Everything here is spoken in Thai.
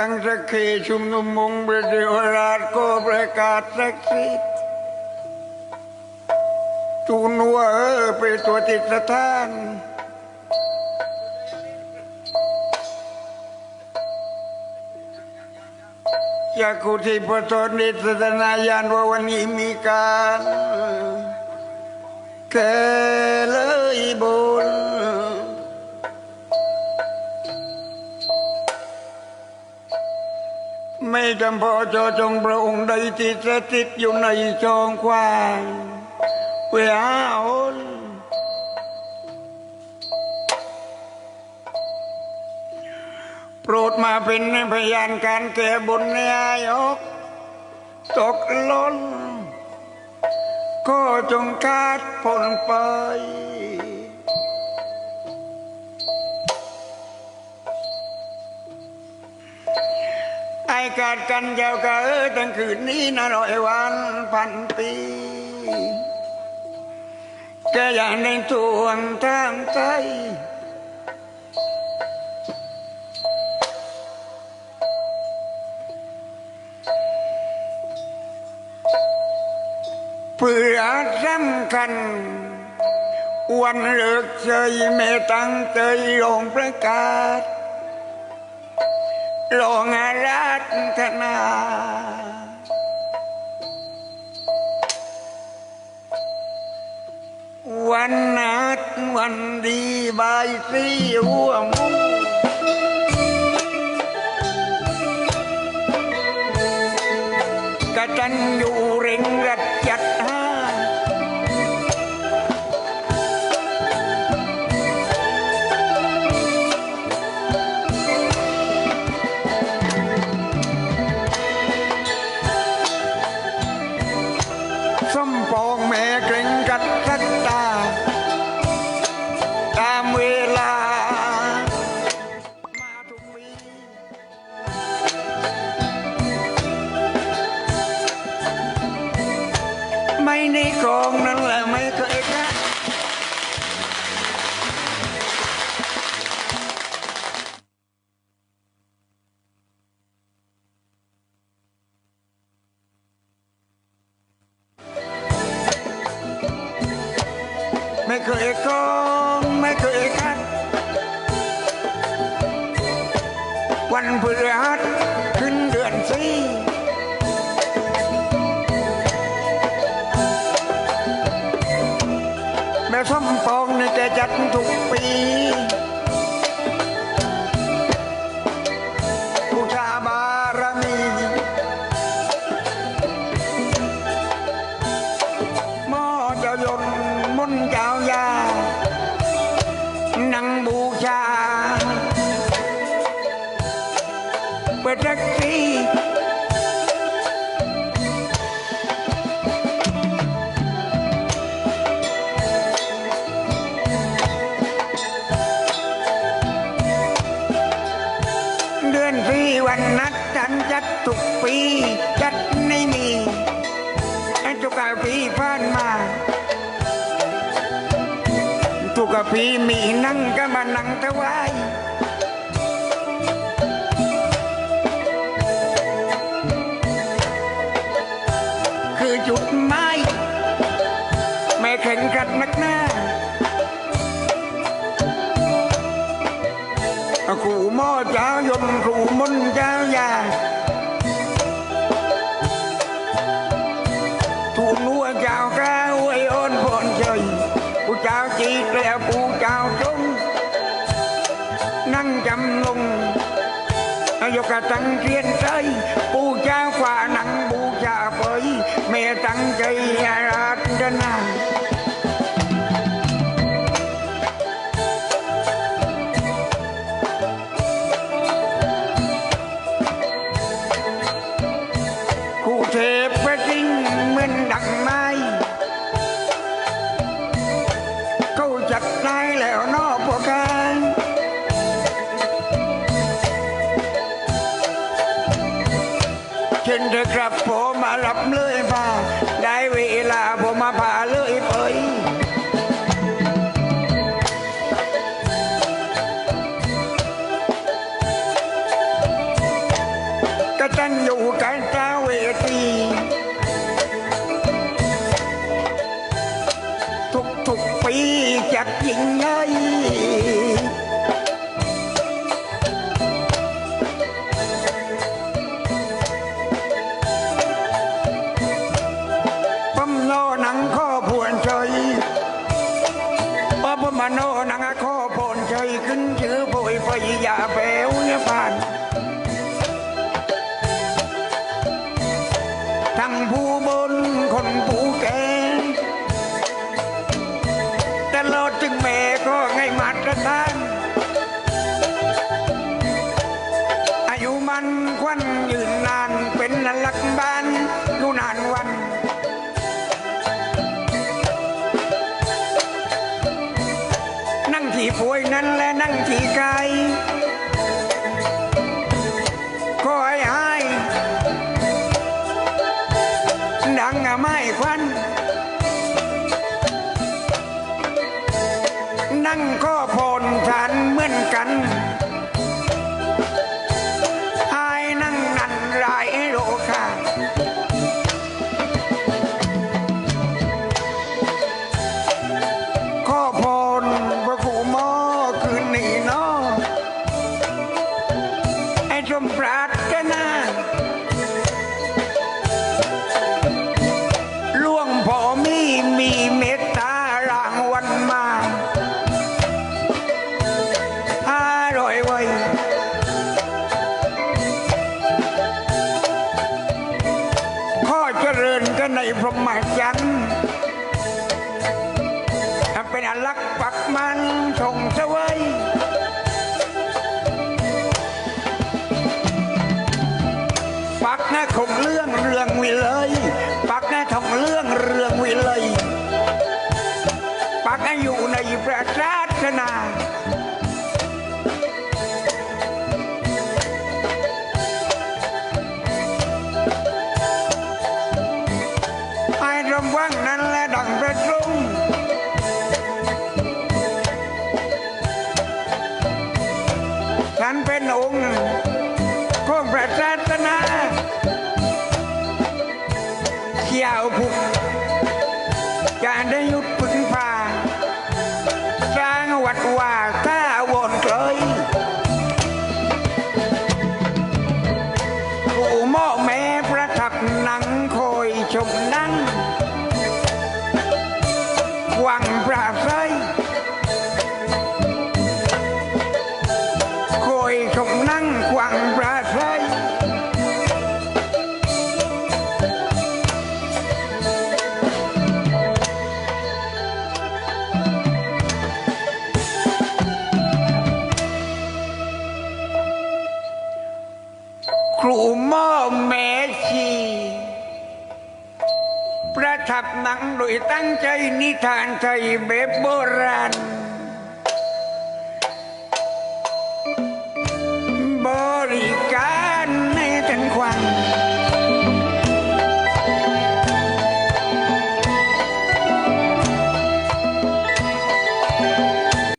ตั้งสักขีชุมนุมมงประเดวราชก็ประกาศสักสิทธิ์ตูนัวเออไปตัวติดสถานอยากคุที่พระตนนิสตนายานว่าวันนี้มีการแก่เลยบ ไม่จำพอจอจงพระองค์ใดที่สถิตอยู่ในจองควางเวหาโอนโปรดมาเป็นพยานการแก่บนในอายก ตกหล้น ก็จงกาดผลไป กาดกันเจ้ากะเออตั้งคืนนี้นะร้อยวันพันปีแกอย่างในทวงทางใจเพื่อสำคัญวันเลิกเฉยไม่ตั้งใจลงประกาศ ลงอาราธนาวันนัดวันดีบายสีหัวมูก องไเดือนสี่วันนัดฉันจัดทุกปีจัดไม่มีไอ้ทุกปีผ่านมาทุกปีมีนั่งก็มานั่งถวาย เจ้ายมขู่นเจ้ายาถูนัวเจ้าก้าวไอ้อ้นบอนเฉยผู้เจ้าจีแล้วผู้เจ้าจงนั่งจำลงยกกระตังเทียนใจปูชาฝ่าหนังบูชาเปยเมตังใจอาราธนา จักยิงใหญ่มโนหนังข้อพวนใจป้าผมาโนหนังข้อพวนใจขึ้นชื่อโบยไฟยาแปลวเนี่ยบ้านทั้งผู้บนคนผู้ มาตรฐาน อายุมันควันยืนนานเป็นหลักบ้านรู้นานวัน นั่งที่ป่วยนั้นและนั่งที่ไกล มปรารถนาล่วงพอมีมีเมตตารางวันมาห้าร้อยไว้ยข้อเจริญกันในพรหมจรรย์ คงเรื่องเรื่องวิเลย จะได้ยุดพึ่งพาสร้างวัดว่าถ้าวนเคยผู้หม่อแม่ประทับนั่งคอยชมนั่งวังพระ รูหม่อแม่ชีประทับหนังโดยตั้งใจนิทานไทยแบบโบราณ